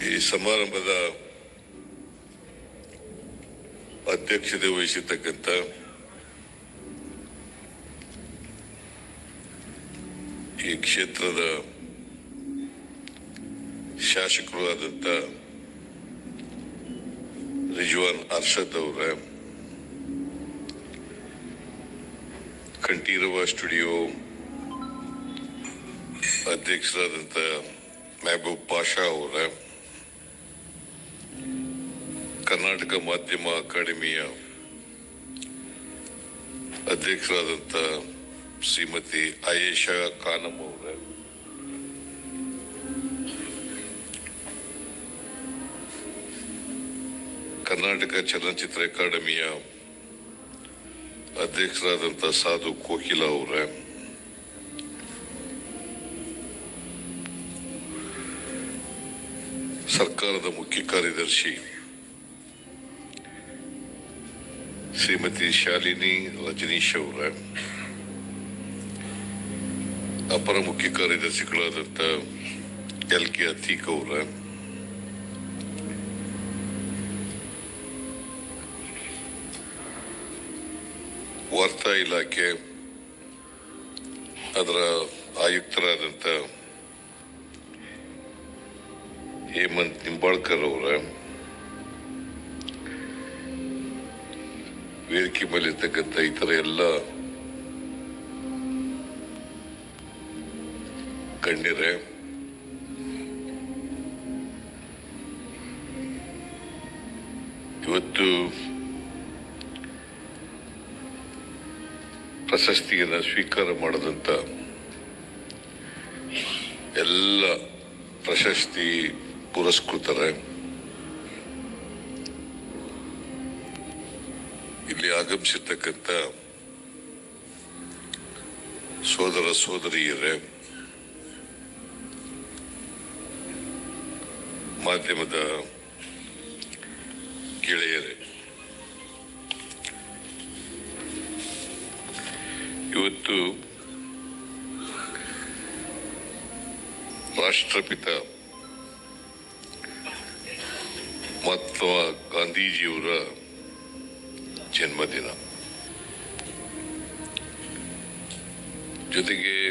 ಈ ಸಮಾರಂಭದ ಅಧ್ಯಕ್ಷತೆ ವಹಿಸಿರ್ತಕ್ಕಂಥ ಈ ಕ್ಷೇತ್ರದ ಶಾಸಕರು ಆದಂತ ರಿಜ್ವಾನ್ ಅರ್ಷದ್ ಅವರ, ಕಂಠೀರವ ಸ್ಟುಡಿಯೋ ಅಧ್ಯಕ್ಷರಾದಂಥ ಮೆಹಬೂಬ್ ಪಾಷಾ ಅವರ ಕರ್ನಾಟಕ ಮಾಧ್ಯಮ ಅಕಾಡೆಮಿಯ ಅಧ್ಯಕ್ಷರಾದಂಥ ಶ್ರೀಮತಿ ಆಯೇಷಾ ಖಾನಮ್ ಅವರ. ಕರ್ನಾಟಕ ಚಲನಚಿತ್ರ ಅಕಾಡೆಮಿಯ ಅಧ್ಯಕ್ಷರಾದಂಥ ಸಾಧು ಕೋಕಿಲ ಅವರ. ಸರ್ಕಾರದ ಮುಖ್ಯ ಕಾರ್ಯದರ್ಶಿ ಶ್ರೀಮತಿ ಶಾಲಿನಿ ರಜನೀಶ್ ಅವರ ಅಪರ ಮುಖ್ಯ ಕಾರ್ಯದರ್ಶಿಗಳಾದಂಥ ಎಲ್ ಕೆ ಅತೀಕ್ ಅವರ. ವಾರ್ತಾ ಇಲಾಖೆ ಅದರ ಆಯುಕ್ತರಾದಂಥ ಹೇಮಂತ್ ನಿಂಬಾಳ್ಕರ್ ಅವರ. ವೇದಿಕೆ ಮೇಲಿರ್ತಕ್ಕಂಥ ಇತರ ಎಲ್ಲ ಗಣ್ಯರೇ ಇವತ್ತು ಪ್ರಶಸ್ತಿಯನ್ನು ಸ್ವೀಕಾರ ಮಾಡದಂತ ಎಲ್ಲ ಪ್ರಶಸ್ತಿ ಪುರಸ್ಕೃತರ. ಆಗಮಿಸಿರ್ತಕ್ಕಂಥ ಸೋದರ ಸೋದರಿಯರೇ ಮಾಧ್ಯಮದ ಗೆಳೆಯರೇ ಇವತ್ತು ರಾಷ್ಟ್ರಪಿತ ಮಹಾತ್ಮ ಗಾಂಧೀಜಿಯವರ ಜನ್ಮದಿನ. ಜೊತೆಗೆ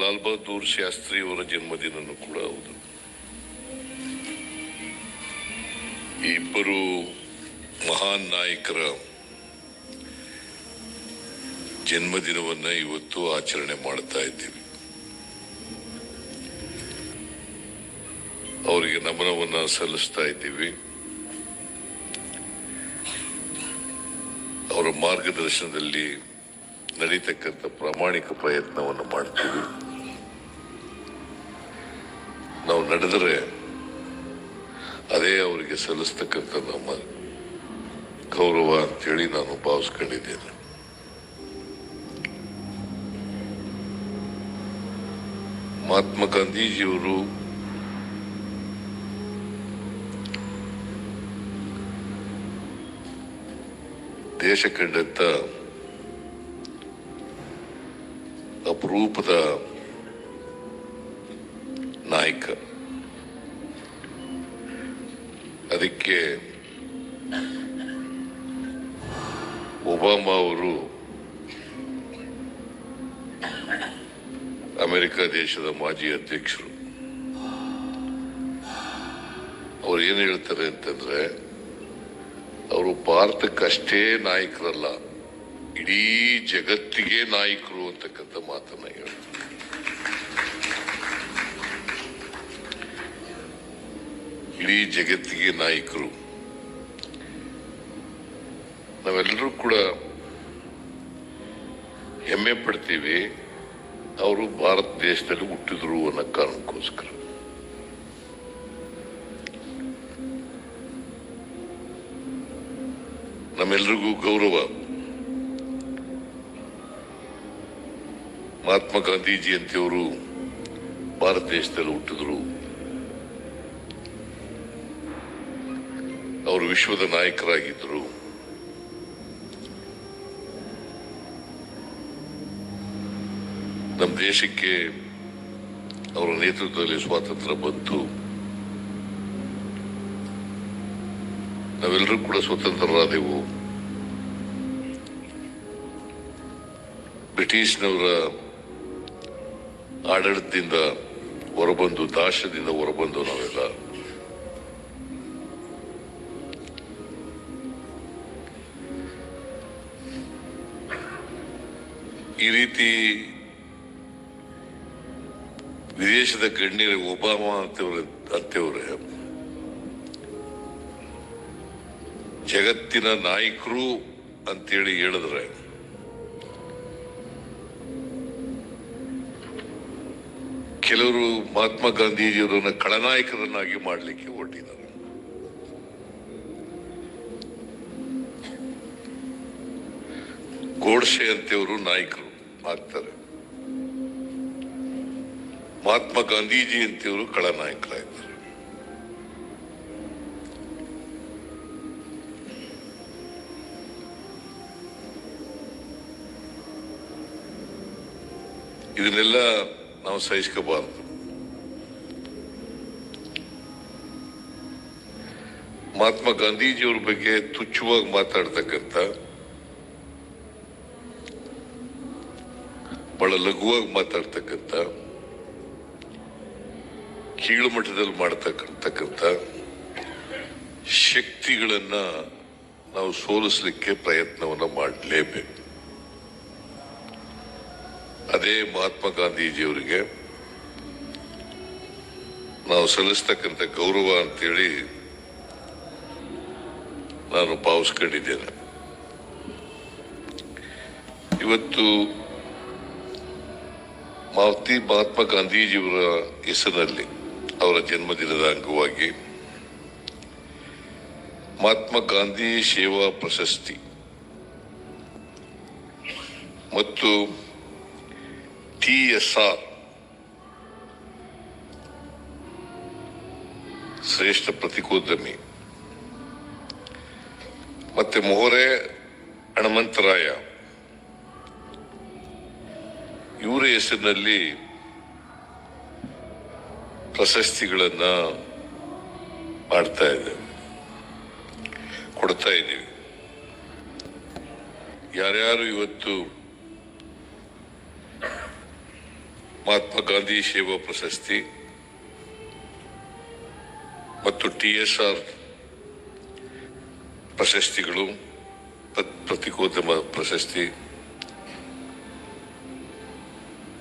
ಲಾಲ್ ಬಹದ್ದೂರ್ ಶಾಸ್ತ್ರಿ ಅವರ ಜನ್ಮದಿನನೂ ಕೂಡ ಹೌದು. ಈ ಇಬ್ಬರು ಮಹಾನ್ ನಾಯಕರ ಜನ್ಮದಿನವನ್ನ ಇವತ್ತು ಆಚರಣೆ ಮಾಡ್ತಾ ಇದ್ದೀವಿ. ಅವರಿಗೆ ನಮನವನ್ನ ಸಲ್ಲಿಸ್ತಾ ಇದ್ದೀವಿ. ಮಾರ್ಗದರ್ಶನದಲ್ಲಿ ನಡೀತಕ್ಕಂಥ ಪ್ರಾಮಾಣಿಕ ಪ್ರಯತ್ನವನ್ನು ಮಾಡ್ತೀವಿ. ನಾವು ನಡೆದರೆ ಅದೇ ಅವರಿಗೆ ಸಲ್ಲಿಸ್ತಕ್ಕಂಥ ನಮ್ಮ ಗೌರವ ಅಂತೇಳಿ ನಾನು ಭಾವಿಸ್ಕೊಂಡಿದ್ದೇನೆ. ಮಹಾತ್ಮ ಗಾಂಧೀಜಿಯವರು ದೇಶ ಕಂಡಂತ ಅಪರೂಪದ ನಾಯಕ. ಅದಕ್ಕೆ ಒಬಾಮಾ ಅವರು ಅಮೆರಿಕ ದೇಶದ ಮಾಜಿ ಅಧ್ಯಕ್ಷರು. ಅವ್ರು ಏನು ಹೇಳ್ತಾರೆ ಅಂತಂದ್ರೆ ಅವರು ಭಾರತಕ್ಕಷ್ಟೇ ನಾಯಕರಲ್ಲ, ಇಡೀ ಜಗತ್ತಿಗೆ ನಾಯಕರು ಅಂತಕ್ಕಂಥ ಮಾತನ್ನ ಹೇಳ್ತಾರೆ. ಇಡೀ ಜಗತ್ತಿಗೆ ನಾಯಕರು. ನಾವೆಲ್ಲರೂ ಕೂಡ ಹೆಮ್ಮೆ ಪಡ್ತೀವಿ, ಅವರು ಭಾರತ ದೇಶದಲ್ಲಿ ಹುಟ್ಟಿದ್ರು ಅನ್ನೋ ಕಾರಣಕ್ಕೋಸ್ಕರ. ನಮ್ಮೆಲ್ರಿಗೂ ಗೌರವ. ಮಹಾತ್ಮ ಗಾಂಧೀಜಿ ಅಂತಿಯವರು ಭಾರತ ದೇಶದಲ್ಲಿ ಹುಟ್ಟಿದ್ರು. ಅವರು ವಿಶ್ವದ ನಾಯಕರಾಗಿದ್ದರು. ನಮ್ಮ ದೇಶಕ್ಕೆ ಅವರ ನೇತೃತ್ವದಲ್ಲಿ ಸ್ವಾತಂತ್ರ್ಯ ಬಂತು. ನಾವೆಲ್ಲರೂ ಕೂಡ ಸ್ವತಂತ್ರರಾದೆವು. ಬ್ರಿಟಿಷ್ನವರ ಆಡಳಿತದಿಂದ ಹೊರಬಂದು ದಾಶದಿಂದ ಹೊರಬಂದು ನಾವೆಲ್ಲ. ಈ ರೀತಿ ವಿದೇಶದ ಗಣ್ಯರ, ಒಬಾಮ ಅಂತವ್ರೆ ಅಂತವ್ರೆ ಜಗತ್ತಿನ ನಾಯಕರು ಅಂತೇಳಿ ಹೇಳಿದ್ರೆ, ಕೆಲವರು ಮಹಾತ್ಮ ಗಾಂಧೀಜಿಯವರನ್ನ ಖಳನಾಯಕರನ್ನಾಗಿ ಮಾಡಲಿಕ್ಕೆ ಹೊರಟಿದ್ದಾರೆ. ಗೋಡ್ಸೆ ಅಂತೇವರು ನಾಯಕರು ಆಗ್ತಾರೆ. ಮಹಾತ್ಮ ಗಾಂಧೀಜಿ ಅಂತವರು ಖಳನಾಯಕರಾಗ್ತಾರೆ ಇದನ್ನೆಲ್ಲ ನಾವು ಸಹಿಸ್ಕೋಬಾರದು. ಮಹಾತ್ಮ ಗಾಂಧೀಜಿಯವ್ರ ಬಗ್ಗೆ ತುಚ್ಛವಾಗಿ ಮಾತಾಡ್ತಕ್ಕಂಥ, ಬಹಳ ಲಘುವಾಗಿ ಮಾತಾಡ್ತಕ್ಕಂಥ, ಕೀಳುಮಟ್ಟದಲ್ಲಿ ಮಟ್ಟದಲ್ಲಿ ಶಕ್ತಿಗಳನ್ನು ಶಕ್ತಿಗಳನ್ನ ನಾವು ಸೋಲಿಸಲಿಕ್ಕೆ ಪ್ರಯತ್ನವನ್ನು ಮಾಡಲೇಬೇಕು. ಅದೇ ಮಹಾತ್ಮ ಗಾಂಧೀಜಿಯವರಿಗೆ ನಾವು ಸಲ್ಲಿಸ್ತಕ್ಕಂಥ ಗೌರವ ಅಂತೇಳಿ ನಾನು ಭಾವಿಸ್ಕೊಂಡಿದ್ದೇನೆ. ಇವತ್ತು ಮಾವತಿ ಮಹಾತ್ಮ ಗಾಂಧೀಜಿಯವರ ಹೆಸರಿನಲ್ಲಿ ಅವರ ಜನ್ಮದಿನದ ಅಂಗವಾಗಿ ಮಹಾತ್ಮ ಗಾಂಧಿ ಸೇವಾ ಪ್ರಶಸ್ತಿ ಮತ್ತು ಟಿಎಸ್ಆರ್ ಶ್ರೇಷ್ಠ ಪ್ರತಿಕೋದ್ಯಮಿ ಮತ್ತೆ ಮೊಹರೆ ಹಣಮಂತರಾಯ ಇವರ ಹೆಸರಿನಲ್ಲಿ ಪ್ರಶಸ್ತಿಗಳನ್ನ ಮಾಡ್ತಾ ಇದ್ದೇವೆ. ಕೊಡ್ತಾ ಇದ್ದೀವಿ. ಯಾರ್ಯಾರು ಇವತ್ತು ಮಹಾತ್ಮ ಗಾಂಧಿ ಸೇವಾ ಪ್ರಶಸ್ತಿ ಮತ್ತು ಟಿ ಎಸ್ ಆರ್ ಪ್ರಶಸ್ತಿಗಳು ಪತ್ರಿಕೋದ್ಯಮ ಪ್ರಶಸ್ತಿ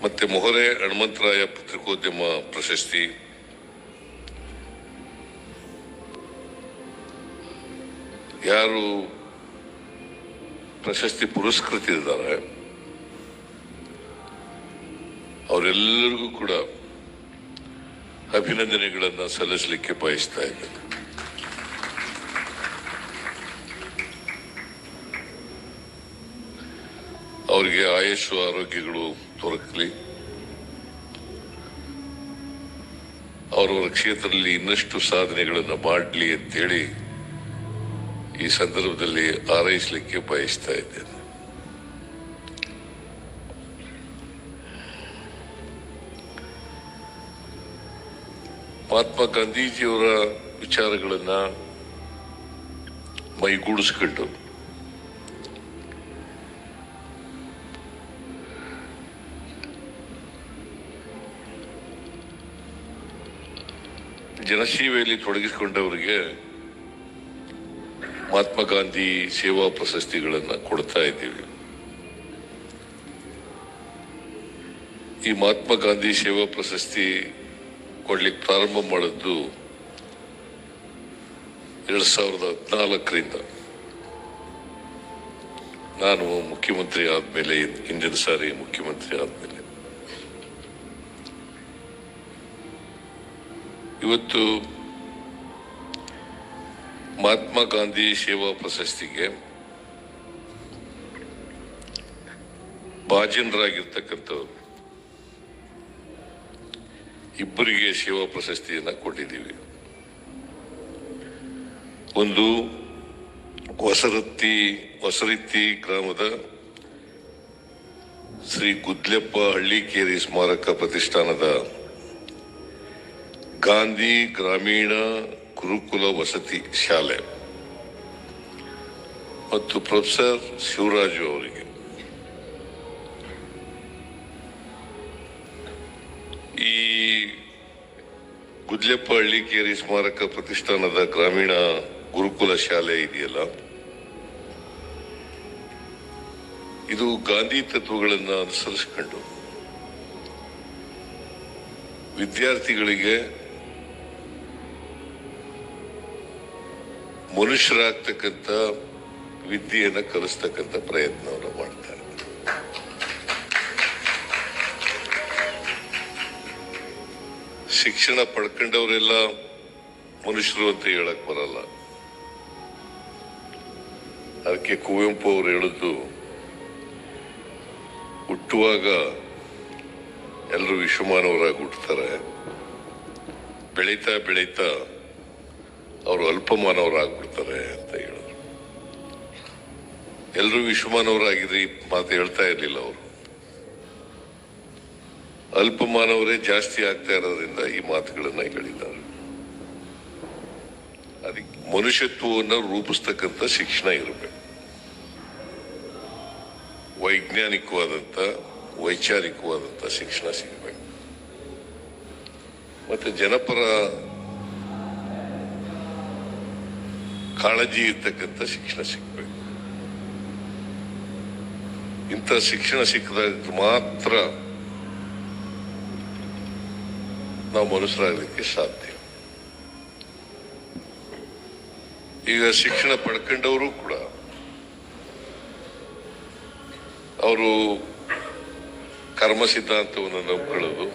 ಮತ್ತೆ ಮೊಹರೆ ಹನುಮಂತರಾಯ ಪತ್ರಿಕೋದ್ಯಮ ಪ್ರಶಸ್ತಿ. ಯಾರು ಪ್ರಶಸ್ತಿ ಪುರಸ್ಕೃತಿದ್ದಾರೆ ಅವರೆಲ್ಲರಿಗೂ ಕೂಡ ಅಭಿನಂದನೆಗಳನ್ನು ಸಲ್ಲಿಸಲಿಕ್ಕೆ ಬಯಸ್ತಾ ಇದ್ದೇನೆ ಅವರಿಗೆ ಆಯುಷು ಆರೋಗ್ಯಗಳು ದೊರಕಲಿ. ಅವರವರ ಕ್ಷೇತ್ರದಲ್ಲಿ ಇನ್ನಷ್ಟು ಸಾಧನೆಗಳನ್ನು ಮಾಡಲಿ ಅಂತೇಳಿ ಈ ಸಂದರ್ಭದಲ್ಲಿ ಆರೈಸಲಿಕ್ಕೆ ಬಯಸ್ತಾ ಇದ್ದೇನೆ. ಮಹಾತ್ಮ ಗಾಂಧೀಜಿಯವರ ವಿಚಾರಗಳನ್ನು ಮೈಗೂಡಿಸ್ಕೊಂಡು ಜನಸೇವೆಯಲ್ಲಿ ತೊಡಗಿಸಿಕೊಂಡವರಿಗೆ ಮಹಾತ್ಮ ಗಾಂಧಿ ಸೇವಾ ಪ್ರಶಸ್ತಿಗಳನ್ನು ಕೊಡ್ತಾ ಇದ್ದೀವಿ. ಈ ಮಹಾತ್ಮ ಗಾಂಧಿ ಸೇವಾ ಪ್ರಶಸ್ತಿ ಕೊಡ್ಲಿಕ್ಕೆ ಪ್ರಾರಂಭ ಮಾಡಿದ್ದು ಎರಡ್ ಸಾವಿರದ ಹದಿನಾಲ್ಕರಿಂದ. ನಾನು ಮುಖ್ಯಮಂತ್ರಿ ಆದ್ಮೇಲೆ, ಹಿಂದಿನ ಸಾರಿ ಮುಖ್ಯಮಂತ್ರಿ ಆದ್ಮೇಲೆ. ಇವತ್ತು ಮಹಾತ್ಮ ಗಾಂಧಿ ಸೇವಾ ಪ್ರಶಸ್ತಿಗೆ ಭಾಜನರಾಗಿರ್ತಕ್ಕಂಥವ್ರು ಇಬ್ಬರಿಗೆ ಶಿವ ಪ್ರಶಸ್ತಿಯನ್ನು ಕೊಟ್ಟಿದ್ದೀವಿ. ಒಂದು ಹೊಸರತ್ತಿ, ಹೊಸರಿತ್ತಿ ಗ್ರಾಮದ ಶ್ರೀ ಗುದ್ಲೆಪ್ಪ ಹಳ್ಳಿಕೇರಿ ಸ್ಮಾರಕ ಪ್ರತಿಷ್ಠಾನದ ಗಾಂಧಿ ಗ್ರಾಮೀಣ ಗುರುಕುಲ ವಸತಿ ಶಾಲೆ. ಮತ್ತು ಪ್ರೊಫೆಸರ್ ಶಿವರಾಜು ಅವರಿಗೆ. ಈ ಗುದ್ಲೆಪ್ಪ ಹಳ್ಳಿಕೇರಿ ಸ್ಮಾರಕ ಪ್ರತಿಷ್ಠಾನದ ಗ್ರಾಮೀಣ ಗುರುಕುಲ ಶಾಲೆ ಇದೆಯಲ್ಲ? ಇದು ಗಾಂಧಿ ತತ್ವಗಳನ್ನು ಅನುಸರಿಸಿಕೊಂಡು ವಿದ್ಯಾರ್ಥಿಗಳಿಗೆ ಮನುಷ್ಯರಾಗ್ತಕ್ಕಂಥ ವಿದ್ಯೆಯನ್ನು ಕಲಿಸ್ತಕ್ಕಂಥ ಪ್ರಯತ್ನವನ್ನು ಮಾಡ್ತಾರೆ. ಶಿಕ್ಷಣ ಪಡ್ಕೊಂಡವರೆಲ್ಲ ಮನುಷ್ಯರು ಅಂತ ಹೇಳಕ್ ಬರಲ್ಲ. ಅದಕ್ಕೆ ಕುವೆಂಪು ಅವರು ಹೇಳಿದ್ದು ಹುಟ್ಟುವಾಗ ಎಲ್ಲರೂ ವಿಶ್ವಮಾನವರಾಗಿ ಹುಟ್ಟುತ್ತಾರೆ ಬೆಳೀತಾ ಬೆಳೀತಾ ಅವರು ಅಲ್ಪಮಾನವರಾಗ್ಬಿಡ್ತಾರೆ ಅಂತ ಹೇಳಿದ್ರು. ಎಲ್ಲರೂ ವಿಶ್ವಮಾನವರಾಗಿದ್ರೆ ಮಾತು ಹೇಳ್ತಾ ಇರಲಿಲ್ಲ ಅವರು. ಅಲ್ಪಮಾನವರೇ ಜಾಸ್ತಿ ಆಗ್ತಾ ಇರೋದ್ರಿಂದ ಈ ಮಾತುಗಳನ್ನ ಹೇಳಿದ್ದಾರೆ. ಅದಕ್ಕೆ ಮನುಷ್ಯತ್ವವನ್ನು ರೂಪಿಸ್ತಕ್ಕಂಥ ಶಿಕ್ಷಣ ಇರಬೇಕು. ವೈಜ್ಞಾನಿಕವಾದಂಥ, ವೈಚಾರಿಕವಾದಂಥ ಶಿಕ್ಷಣ ಸಿಗಬೇಕು. ಮತ್ತೆ ಜನಪರ ಕಾಳಜಿ ಇರ್ತಕ್ಕಂಥ ಶಿಕ್ಷಣ ಸಿಗಬೇಕು. ಇಂಥ ಶಿಕ್ಷಣ ಸಿಕ್ಕಿದಾಗ ಮಾತ್ರ ನಾವು ಮನುಷ್ಯರಾಗಲಿಕ್ಕೆ ಸಾಧ್ಯ. ಈಗ ಶಿಕ್ಷಣ ಪಡ್ಕೊಂಡವರು ಕೂಡ ಅವರು ಕರ್ಮ ಸಿದ್ಧಾಂತವನ್ನು ನಂಬ್ಕೊಳ್ಳೋದು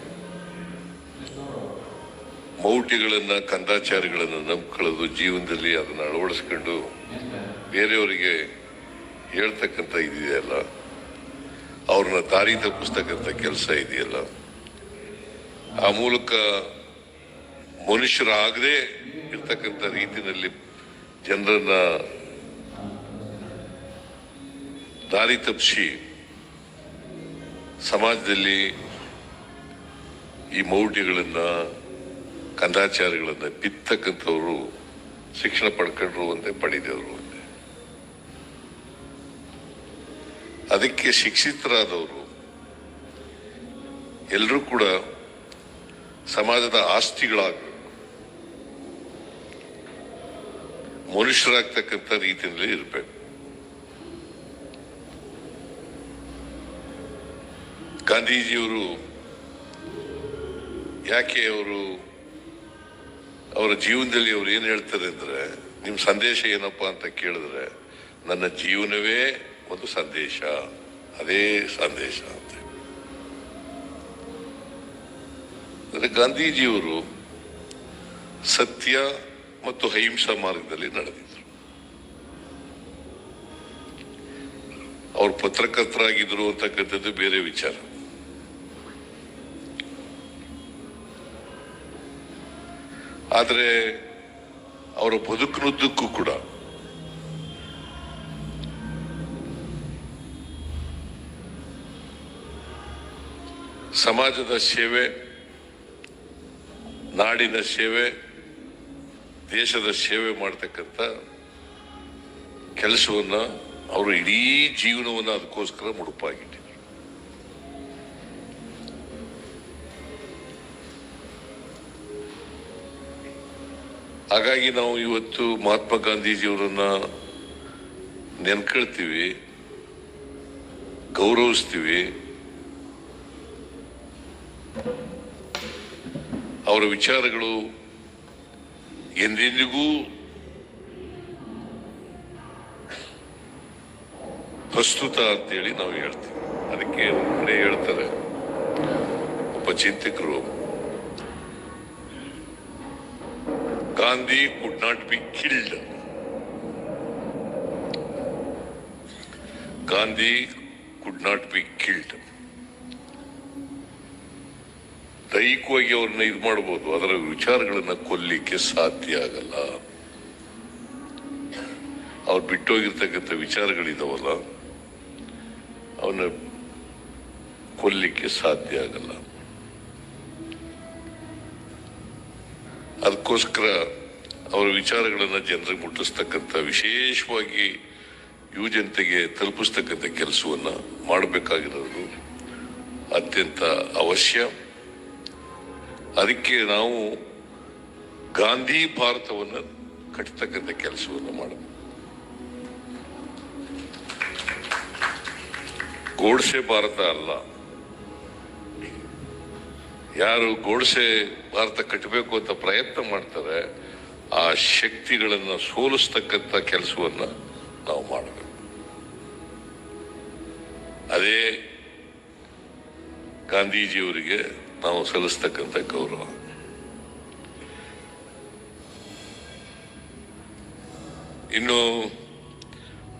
ಮೌಟಿಗಳನ್ನು ಕಂದಾಚಾರಿಗಳನ್ನು ನಂಬ್ಕೊಳ್ಳೋದು, ಜೀವನದಲ್ಲಿ ಅದನ್ನ ಅಳವಡಿಸ್ಕೊಂಡು ಬೇರೆಯವರಿಗೆ ಹೇಳ್ತಕ್ಕಂಥ ಇದೆಯಲ್ಲ ಅವ್ರನ್ನ ದಾರಿ ತಪ್ಪಿಸ್ತಕ್ಕಂಥ ಕೆಲಸ ಇದೆಯಲ್ಲ ಆ ಮೂಲಕ ಮನುಷ್ಯರಾಗದೆ ಇರ್ತಕ್ಕಂಥ ರೀತಿಯಲ್ಲಿ ಜನರನ್ನ ದಾರಿ ತಪ್ಪಿಸಿ ಸಮಾಜದಲ್ಲಿ ಈ ಮೌಢ್ಯಗಳನ್ನ, ಕಂದಾಚಾರಗಳನ್ನ ಬಿತ್ತಕ್ಕಂಥವ್ರು ಶಿಕ್ಷಣ ಪಡ್ಕೊಂಡ್ರು ಅಂತ ಪಡೆದವರು ಅದಕ್ಕೆ ಶಿಕ್ಷಿತರಾದವರು ಎಲ್ಲರೂ ಕೂಡ ಸಮಾಜದ ಆಸ್ತಿಗಳಾಗಬೇಕು. ಮನುಷ್ಯರಾಗ್ತಕ್ಕಂಥ ರೀತಿಯಲ್ಲಿ ಇರಬೇಕು. ಗಾಂಧೀಜಿಯವರು ಯಾಕೆ ಅವರು ಅವರ ಜೀವನದಲ್ಲಿ ಅವ್ರು ಏನು ಹೇಳ್ತಾರೆ ಅಂದ್ರೆ ನಿಮ್ಮ ಸಂದೇಶ ಏನಪ್ಪ ಅಂತ ಕೇಳಿದ್ರೆ, ನನ್ನ ಜೀವನವೇ ಒಂದು ಸಂದೇಶ, ಅದೇ ಸಂದೇಶ ಅಂತ ಅಂದ್ರೆ ಗಾಂಧೀಜಿಯವರು ಸತ್ಯ ಮತ್ತು ಅಹಿಂಸಾ ಮಾರ್ಗದಲ್ಲಿ ನಡೆದಿದ್ರು. ಅವರು ಪತ್ರಕರ್ತರಾಗಿದ್ರು ಅಂತಕ್ಕಂಥದ್ದು ಬೇರೆ ವಿಚಾರ. ಆದರೆ ಅವರ ಬದುಕಿನುದ್ದಕ್ಕೂ ಕೂಡ ಸಮಾಜದ ಸೇವೆ ನಾಡಿನ ಸೇವೆ, ದೇಶದ ಸೇವೆ ಮಾಡ್ತಕ್ಕಂಥ ಕೆಲಸವನ್ನ ಅವರು ಇಡೀ ಜೀವನವನ್ನ ಅದಕ್ಕೋಸ್ಕರ ಮುಡುಪಾಗಿಟ್ಟಿದ್ರು. ಹಾಗಾಗಿ ನಾವು ಇವತ್ತು ಮಹಾತ್ಮ ಗಾಂಧೀಜಿಯವರನ್ನ ನೆನ್ಕೊಳ್ತೀವಿ, ಗೌರವಿಸ್ತೀವಿ. ಅವರ ವಿಚಾರಗಳು ಎಂದೆಂದಿಗೂ ಪ್ರಸ್ತುತ ಅಂತೇಳಿ ನಾವು ಹೇಳ್ತೀವಿ. ಅದಕ್ಕೆ ಒಂದು ಕಡೆ ಹೇಳ್ತಾರೆ ಒಬ್ಬ ಚಿಂತಕರು, Gandhi could not be killed Gandhi could not be killed ದೈಹಿಕವಾಗಿ ಅವ್ರನ್ನ ಇದು ಮಾಡಬಹುದು ಅದರ ವಿಚಾರಗಳನ್ನ ಕೊಲ್ಲಿಕ್ಕೆ ಸಾಧ್ಯ ಆಗಲ್ಲ. ಅವ್ರು ಬಿಟ್ಟೋಗಿರ್ತಕ್ಕಂಥ ವಿಚಾರಗಳಿದಾವಲ್ಲ, ಅವನ್ನ ಕೊಲ್ಲಿಕ್ಕೆ ಸಾಧ್ಯ ಆಗಲ್ಲ. ಅದಕ್ಕೋಸ್ಕರ ಅವರ ವಿಚಾರಗಳನ್ನು ಜನರಿಗೆ ಮುಟ್ಟಿಸ್ತಕ್ಕಂಥ, ವಿಶೇಷವಾಗಿ ಯುವಜನತೆಗೆ ತಲುಪಿಸ್ತಕ್ಕಂಥ ಕೆಲಸವನ್ನು ಮಾಡಬೇಕಾಗಿರೋದು ಅತ್ಯಂತ ಅವಶ್ಯ. ಅದಕ್ಕೆ ನಾವು ಗಾಂಧಿ ಭಾರತವನ್ನು ಕಟ್ಟತಕ್ಕಂಥ ಕೆಲಸವನ್ನು ಮಾಡಬೇಕು ಗೋಡ್ಸೆ ಭಾರತ ಅಲ್ಲ. ಯಾರು ಗೋಡ್ಸೆ ಭಾರತ ಕಟ್ಟಬೇಕು ಅಂತ ಪ್ರಯತ್ನ ಮಾಡ್ತಾರೆ, ಆ ಶಕ್ತಿಗಳನ್ನು ಸೋಲಿಸ್ತಕ್ಕಂಥ ಕೆಲಸವನ್ನು ನಾವು ಮಾಡಬೇಕು. ಅದೇ ಗಾಂಧೀಜಿಯವರಿಗೆ ನಾವು ಸಲ್ಲಿಸ್ತಕ್ಕಂಥ ಗೌರವ. ಇನ್ನು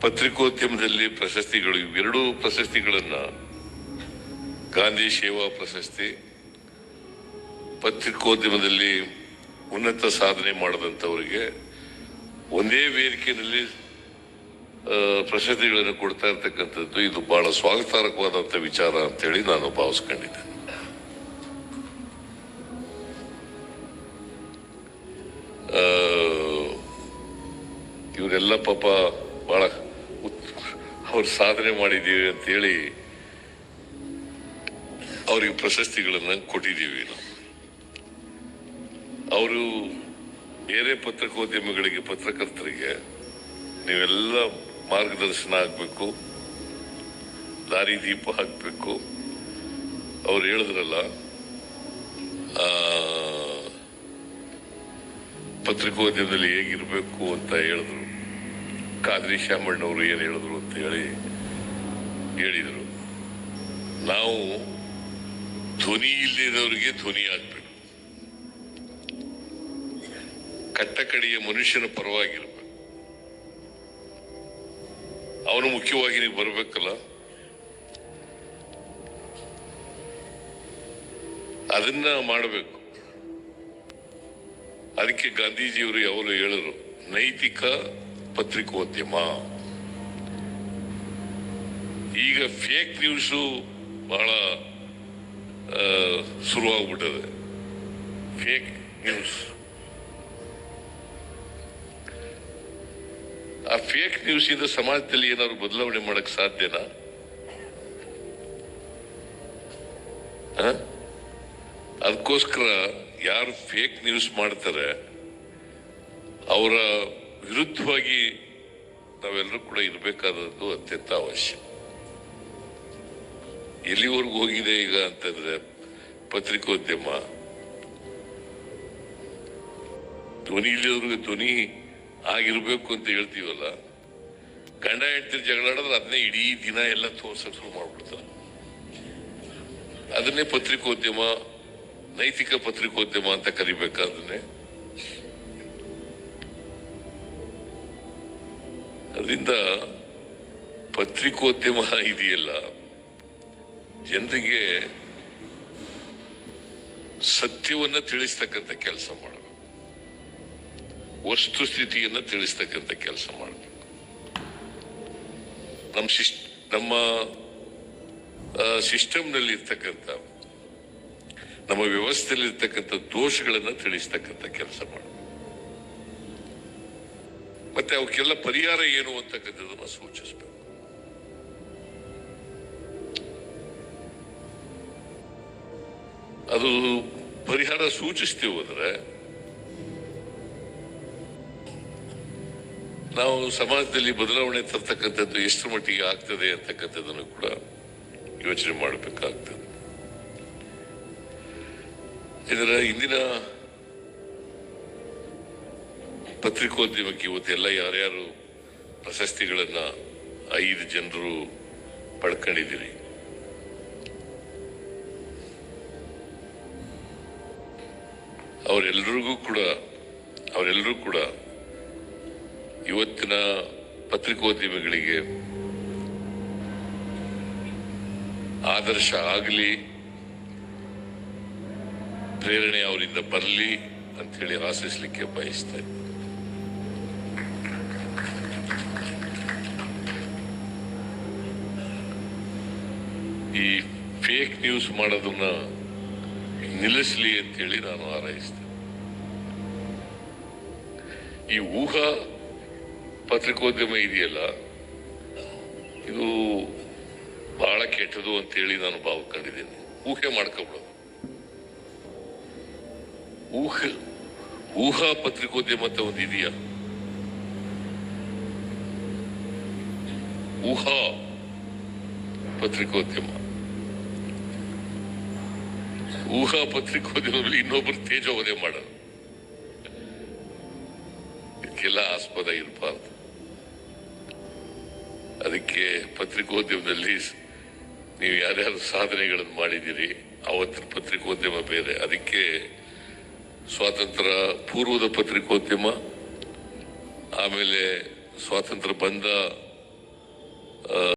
ಪತ್ರಿಕೋದ್ಯಮದಲ್ಲಿ ಪ್ರಶಸ್ತಿಗಳು, ಇವೆರಡೂ ಪ್ರಶಸ್ತಿಗಳನ್ನು ಗಾಂಧಿ ಸೇವಾ ಪ್ರಶಸ್ತಿ, ಪತ್ರಿಕೋದ್ಯಮದಲ್ಲಿ ಉನ್ನತ ಸಾಧನೆ ಮಾಡದಂತವರಿಗೆ ಒಂದೇ ವೇದಿಕೆಯಲ್ಲಿ ಪ್ರಶಸ್ತಿಗಳನ್ನು ಕೊಡ್ತಾ ಇರ್ತಕ್ಕಂಥದ್ದು, ಇದು ಬಹಳ ಸ್ವಾಗತಾರ್ಹವಾದಂತ ವಿಚಾರ ಅಂತೇಳಿ ನಾನು ಭಾವಿಸ್ಕೊಂಡಿದ್ದೆ ಇವರೆಲ್ಲ ಪಾಪ ಬಹಳ ಅವ್ರು ಸಾಧನೆ ಮಾಡಿದ್ದೀವಿ ಅಂತೇಳಿ ಅವ್ರಿಗೆ ಪ್ರಶಸ್ತಿಗಳನ್ನ ಕೊಟ್ಟಿದ್ದೀವಿ ನಾವು. ಅವರು ಬೇರೆ ಪತ್ರಿಕೋದ್ಯಮಿಗಳಿಗೆ ಪತ್ರಕರ್ತರಿಗೆ ನೀವೆಲ್ಲ ಮಾರ್ಗದರ್ಶನ ಆಗಬೇಕು, ದಾರಿ ದೀಪ ಹಾಕ್ಬೇಕು. ಅವ್ರು ಹೇಳಿದ್ರಲ್ಲ ಪತ್ರಿಕೋದ್ಯಮದಲ್ಲಿ ಹೇಗಿರಬೇಕು ಅಂತ ಹೇಳಿದ್ರು. ಖಾದ್ರಿ ಶಾಮಣ್ಣವರು ಏನು ಹೇಳಿದ್ರು ಅಂತ ಹೇಳಿ ಹೇಳಿದರು. ನಾವು ಧ್ವನಿ ಇಲ್ಲದವರಿಗೆ ಧ್ವನಿ ಆಗ್ಬೇಕು. ಕಟ್ಟಕಡೆಯ ಮನುಷ್ಯನ ಪರವಾಗಿರ್ಬೇಕು. ಅವನು ಮುಖ್ಯವಾಗಿ ನೀವು ಬರಬೇಕಲ್ಲ. ಅದನ್ನ ಮಾಡಬೇಕು. ಅದಕ್ಕೆ ಗಾಂಧೀಜಿಯವರು ಯಾವಾಗಲೂ ಹೇಳಿದ್ರು? ನೈತಿಕ ಪತ್ರಿಕೋದ್ಯಮ. ಈಗ ಫೇಕ್ ನ್ಯೂಸು ಬಹಳ ಶುರುವಾಗ್ಬಿಟ್ಟದೆ. ಫೇಕ್ ನ್ಯೂಸ್ ಆ ಫೇಕ್ ನ್ಯೂಸ್ ಇಂದ ಸಮಾಜದಲ್ಲಿ ಏನಾದ್ರು ಬದಲಾವಣೆ ಮಾಡಕ್ ಸಾಧ್ಯನಾ? ಅದಕ್ಕೋಸ್ಕರ ಯಾರು ಫೇಕ್ ನ್ಯೂಸ್ ಮಾಡ್ತಾರೆ, ಅವರ ವಿರುದ್ಧವಾಗಿ ನಾವೆಲ್ಲರೂ ಕೂಡ ಇರಬೇಕಾದದ್ದು ಅತ್ಯಂತ ಅವಶ್ಯ. ಎಲ್ಲಿವರೆಗೂ ಹೋಗಿದೆ ಈಗ ಅಂತಂದ್ರೆ ಪತ್ರಿಕೋದ್ಯಮ. ಧ್ವನಿ ಇಲ್ಲಿಯವ್ರಿಗೆ ಧ್ವನಿ ಆಗಿರ್ಬೇಕು ಅಂತ ಹೇಳ್ತೀವಲ್ಲ, ಗಂಡ ಹೆಂಡತಿ ಜಗಳ ಆಡಿದ್ರೆ ಅದನ್ನೇ ಇಡೀ ದಿನ ಎಲ್ಲ ತೋರ್ಸಕ್ ಶುರು ಮಾಡ್ಬಿಡ್ತಾರೆ. ಅದನ್ನೇ ಪತ್ರಿಕೋದ್ಯಮ, ನೈತಿಕ ಪತ್ರಿಕೋದ್ಯಮ ಅಂತ ಕರಿಬೇಕಾದನ್ನೇ ಅದರಿಂದ ಪತ್ರಿಕೋದ್ಯಮ ಇದೆಯಲ್ಲ, ಜನರಿಗೆ ಸತ್ಯವನ್ನ ತಿಳಿಸ್ತಕ್ಕಂಥ ಕೆಲಸ ಮಾಡಬೇಕು. ವಸ್ತುಸ್ಥಿತಿಯನ್ನ ತಿಳಿಸ್ತಕ್ಕಂಥ ಕೆಲಸ ಮಾಡಬೇಕು. ನಮ್ಮ ಶಿಸ್ಟ್ ನಮ್ಮ ಸಿಸ್ಟಮ್ನಲ್ಲಿ ಇರ್ತಕ್ಕಂಥ ನಮ್ಮ ವ್ಯವಸ್ಥೆಯಲ್ಲಿ ಇರ್ತಕ್ಕಂಥ ದೋಷಗಳನ್ನ ತಿಳಿಸ್ತಕ್ಕಂಥ ಕೆಲಸ ಮಾಡಬೇಕು. ಮತ್ತೆ ಅವಕ್ಕೆಲ್ಲ ಪರಿಹಾರ ಏನು ಅಂತಕ್ಕಂಥದ್ದನ್ನ ಸೂಚಿಸಬೇಕು. ಅದು ಪರಿಹಾರ ಸೂಚಿಸ್ತೀವಿ ಹೋದ್ರೆ ನಾವು ಸಮಾಜದಲ್ಲಿ ಬದಲಾವಣೆ ತರ್ತಕ್ಕಂಥದ್ದು ಎಷ್ಟು ಮಟ್ಟಿಗೆ ಆಗ್ತದೆ ಅಂತಕ್ಕಂಥದ್ದನ್ನು ಕೂಡ ಯೋಚನೆ ಮಾಡಬೇಕಾಗ್ತದೆ. ಇದರ ಇಂದಿನ ಪತ್ರಿಕೋದ್ಯಮಕ್ಕೆ ಇವತ್ತೆಲ್ಲ ಯಾರ್ಯಾರು ಪ್ರಶಸ್ತಿಗಳನ್ನು ಐದು ಜನರು ಪಡ್ಕೊಂಡಿದ್ದೀರಿ ಅವರೆಲ್ಲರಿಗೂ ಕೂಡ ಅವರೆಲ್ಲರೂ ಕೂಡ ಇವತ್ತಿನ ಪತ್ರಿಕೋದ್ಯಮಿಗಳಿಗೆ ಆದರ್ಶ ಆಗಲಿ, ಪ್ರೇರಣೆ ಅವರಿಂದ ಬರಲಿ ಅಂತ ಹೇಳಿ ಆಶಿಸ್ಲಿಕ್ಕೆ ಬಯಸ್ತಾ ಇದ್ದೀನಿ. ಈ ಫೇಕ್ ನ್ಯೂಸ್ ಮಾಡೋದನ್ನ ನಿಲ್ಲಿಸಲಿ ಅಂತೇಳಿ ನಾನು ಹಾರೈಸ್ತೇನೆ. ಈ ಊಹಾ ಪತ್ರಿಕೋದ್ಯಮ ಇದೆಯಲ್ಲ, ಇದು ಬಹಳ ಕೆಟ್ಟದು ಅಂತೇಳಿ ನಾನು ಭಾವಕೊಂಡಿದ್ದೇನೆ. ಊಹೆ ಮಾಡ್ಕೊಬಿಡೋದು. ಊಹೆ, ಊಹಾ ಪತ್ರಿಕೋದ್ಯಮ ಅಂತ ಒಂದು ಇದೆಯಾ? ಊಹಾ ಪತ್ರಿಕೋದ್ಯಮ. ಊಹಾ ಪತ್ರಿಕೋದ್ಯಮದಲ್ಲಿ ಇನ್ನೊಬ್ರು ತೇಜೋವಧೆ ಮಾಡೋದು ಇದಕ್ಕೆಲ್ಲ ಆಸ್ಪದ ಇರಬಾರ್ದು. ಅದಕ್ಕೆ ಪತ್ರಿಕೋದ್ಯಮದಲ್ಲಿ ನೀವು ಯಾರ್ಯಾರು ಸಾಧನೆಗಳನ್ನು ಮಾಡಿದ್ದೀರಿ, ಅವತ್ತಿನ ಪತ್ರಿಕೋದ್ಯಮ ಬೇರೆ. ಅದಕ್ಕೆ ಸ್ವಾತಂತ್ರ್ಯ ಪೂರ್ವದ ಪತ್ರಿಕೋದ್ಯಮ, ಆಮೇಲೆ ಸ್ವಾತಂತ್ರ್ಯ ಬಂದ